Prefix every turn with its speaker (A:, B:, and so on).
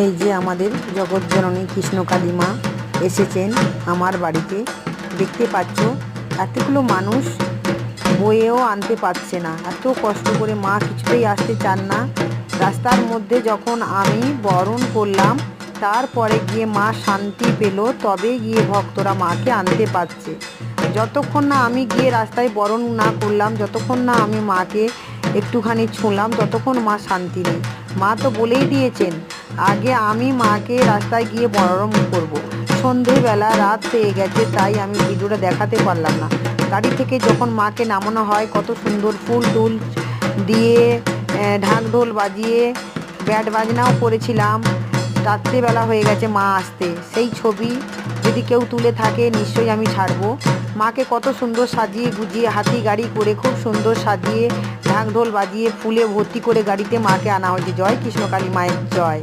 A: এই যে আমাদের জগৎজননী কৃষ্ণকালী মা এসেছেন আমার বাড়িতে। দেখতে পাচ্ছ, এতগুলো মানুষ বয়েও আনতে পারছে না। এত কষ্ট করে মা কিছুতেই আসতে চান না। রাস্তার মধ্যে যখন আমি বরণ করলাম, তারপরে গিয়ে মা শান্তি পেল, তবে গিয়ে ভক্তরা মাকে আনতে পারছে। যতক্ষণ না আমি গিয়ে রাস্তায় বরণ না করলাম, যতক্ষণ না আমি মাকে একটুখানি ছুঁলাম, ততক্ষণ মা শান্তি নেই। মা তো বলেই দিয়েছেন আগে আমি মাকে রাস্তায় গিয়ে বরণ করব। সন্ধেবেলা রাত হয়ে গেছে, তাই আমি ভিডিওটা দেখাতে পারলাম না। গাড়ি থেকে যখন মাকে নামানো হয়, কত সুন্দর ফুল টুল দিয়ে ঢাক ঢোল বাজিয়ে ব্যাট বাজনাও করেছিলাম। রাত্রেবেলা হয়ে গেছে মা আসতে। সেই ছবি যদি কেউ তুলে থাকে, নিশ্চয়ই আমি ছাড়বো। মাকে কত সুন্দর সাজিয়ে গুজিয়ে, হাতি গাড়ি করে খুব সুন্দর সাজিয়ে, ঢাক ঢোল বাজিয়ে, ফুলে ভর্তি করে গাড়িতে মাকে আনা হয়েছে। জয় কৃষ্ণকালী মায়ের জয়।